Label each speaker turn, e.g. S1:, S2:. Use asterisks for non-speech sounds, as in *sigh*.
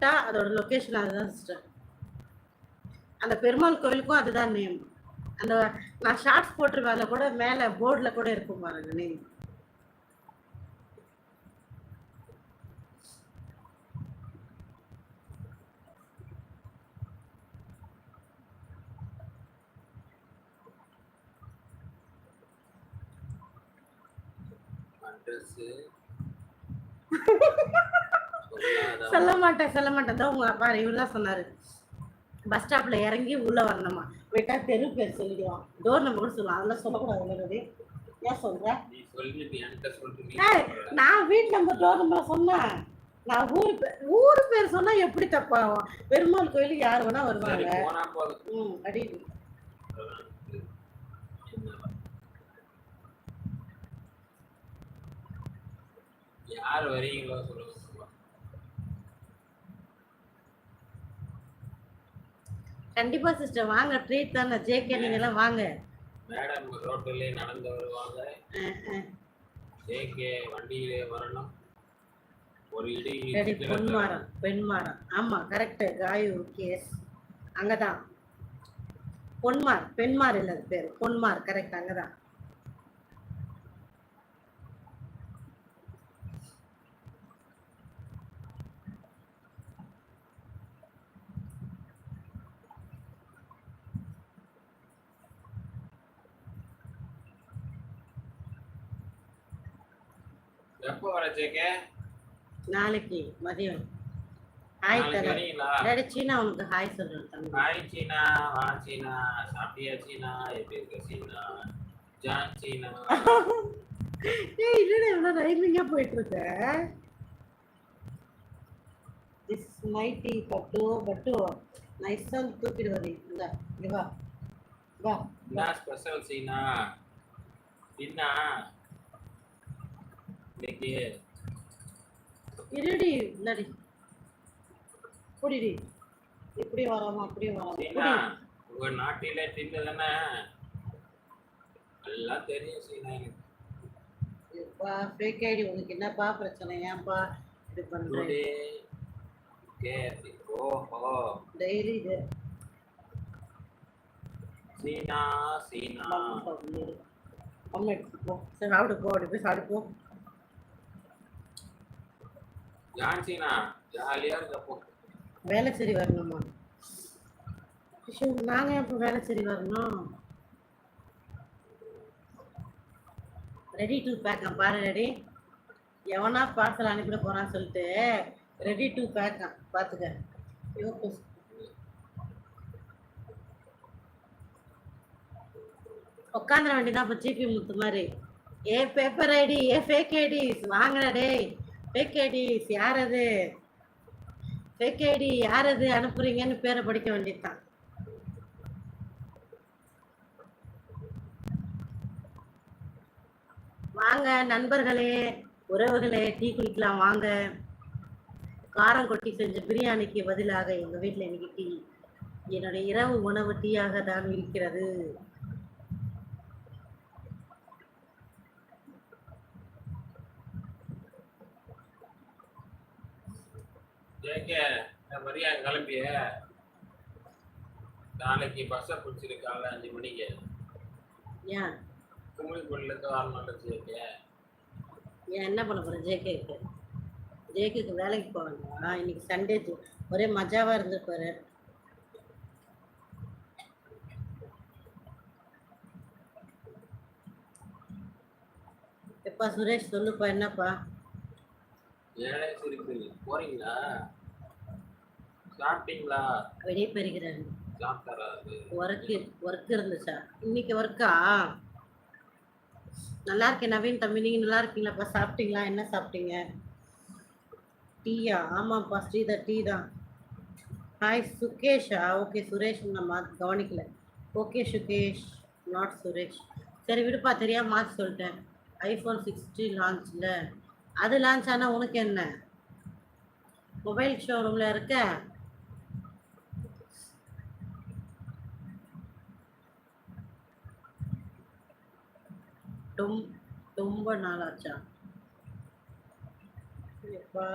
S1: கரெக்டாக அதோட லொக்கேஷன் அதுதான் சிஸ்டர் அந்த பெருமாள் கோவிலுக்கும் அதுதான் நேம் அந்த நான் ஷார்ட்ஸ் போட்டிருப்பேன் அதில் கூட மேலே போர்டில் கூட இருக்கும் பாருங்க நேம்
S2: அட்ரஸ்
S1: சொல்ல மாட்டேன் சொல்ல மாட்டேன் தான் உங்க பாரு இவர் தான் சொன்னாரு. பஸ் ஸ்டாப்ல இறங்கி உள்ள வரணுமா? விட்டா தெரு பேர் சொல்லிடுவான். டோர் நம்பர் சொல்லுவான். அதெல்லாம் சொல்லக்கூடாது ஏன் சொல்ற. நான் வீட்டு நம்பர் டோர் நம்பர் சொன்னேன். நான் ஊர் பேர் ஊர் பேர் சொன்னா எப்படி தப்பாகும்? பெருமாள் கோயிலுக்கு யார் வேணா வருவாங்க. ம் அடி.
S2: யார் வரீங்களோ சொல்லுங்க சொல்லுங்க.
S1: கண்டிப்பா சிஸ்டர் வாங்க ட்ரீட் தானே ஜேகே நீங்க எல்லாம் வாங்க.
S2: மேடம் ரோட்டிலே நடந்து வருவாங்க. ஜேகே வண்டியிலே வரணும். ஒரு இடி
S1: பொன்மாரம் பெண்மாரம் ஆமா கரெக்ட் காயு கேஸ். அங்கதான். பொன்மார் பெண்மார் இல்ல அது பேரு. பொன்மார் கரெக்ட் அங்கதான்.
S2: எப்போ வர ஜேகே
S1: நாளைக்கு மதியம். ஹாய்
S2: நாளைக்கு
S1: தர
S2: வரீங்களா
S1: டேடி சீனா உனக்கு ஹாய் சொல்றேன்
S2: ஹாய் சீனா. வா சீனா. சாப்பிட்டியா சீனா? எப்படி இருக்க சீனா? John Cena. *laughs*
S1: ஏய் இல்லடா இவ்வளவு ரைமிங்கா போயிட்டு இருக்க திஸ் நைட்டி பட்டு பட்டு. நைஸா தூக்கிட்டு வரீ இந்த இங்க வா. வா.
S2: என்ன ஸ்பெஷல் சீனா? என்ன இன்னைக்கு
S1: இருடி இல்லாடி புடிடி இப்படி வராம அப்படியே வராம
S2: உங்க நாட்டில தின்னு தானே எல்லாம் தெரியும் சீனா எனக்கு
S1: ஃபேக் ஐடி உனக்கு என்னப்பா பிரச்சனை ஏன்பா இது பண்றேன்
S2: டுடே கேசி ஓஹோ
S1: டெய்லி இது
S2: சீனா சீனா
S1: அம்மா எடுத்து போ சரி சாப்பிடு போ அப்படி போய் சாப்பிடு போ
S2: ஜான்சினா ஜாலியா இருக்கப்போ.
S1: வேலை சரி வரணுமா நாங்க எப்போ வேலை சரி வரணும்? ரெடி டு பேக் பாரு ரெடி எவனா பார்சல் அனுப்பிட போறான்னு சொல்லிட்டு ரெடி டு பேக் பார்த்துக்க ஐயோ, உட்காந்துட வேண்டியதான் இப்போ ஜிபி முத்து மாதிரி. ஏ பேப்பர் ஐடி ஏ ஃபேக் ஐடி வாங்கடா டேய். ஃபேக் ஐடிஸ் யார் அது ஃபேக் ஐடி யார் அது அனுப்புறீங்கன்னு பேரை படிக்க வேண்டியதுதான். வாங்க நண்பர்களே உறவுகளே டீ குடிக்கலாம் வாங்க. காரம் கொட்டி செஞ்ச பிரியாணிக்கு பதிலாக எங்கள் வீட்டில் இன்னைக்கு டீ. என்னுடைய இரவு உணவு டீயாக தான் இருக்கிறது.
S2: ஜேகே நான் வரியா கிளம்பிய நாளைக்கு பஸ்ஸை பிடிச்சிருக்காங்க அஞ்சு மணிக்கு.
S1: ஏன்?
S2: கும்மிடிப்பள்ளிலேருந்து வரணும் ஜேகே
S1: ஏன் என்ன பண்ண போகிறேன் ஜேகேக்கு ஜேகேக்கு வேலைக்கு போக வேண்டாமா. இன்னைக்கு சண்டே ஒரே மஜாவாக இருந்திருப்பாரு எப்பா சுரேஷ் சொல்லுப்பா என்னப்பா?
S2: ஏழை சிரிப்பு போறீங்களா? சாப்பிட்டீங்களா
S1: வெளியே பெறுகிறேன்
S2: சாப்பிட்டாரா அது
S1: ஒர்க்கு ஒர்க் இருந்துச்சா? இன்னைக்கு ஒர்க்கா நல்லா இருக்கேன் நவீன் தம்பி. நீங்கள் நல்லா இருக்கீங்களாப்பா? சாப்பிட்டீங்களா? என்ன சாப்பிட்டீங்க? டீயா? ஆமாப்பா ஸ்ரீதர் டீ தான். ஹாய் சுகேஷா. ஓகே சுரேஷ் நம்ம கவனிக்கல. ஓகே சுகேஷ். நாட் சுரேஷ். சரி விடுப்பா தெரியாம மாற்றி சொல்லிட்டேன். ஐஃபோன் சிக்ஸ்டி லான்ச்சில் அது லான்ச் ஆனால் உனக்கு என்ன? மொபைல் ஷோரூமில் இருக்க? ரொம்ப ரொம்ப நாளாச்சா? எப்பா?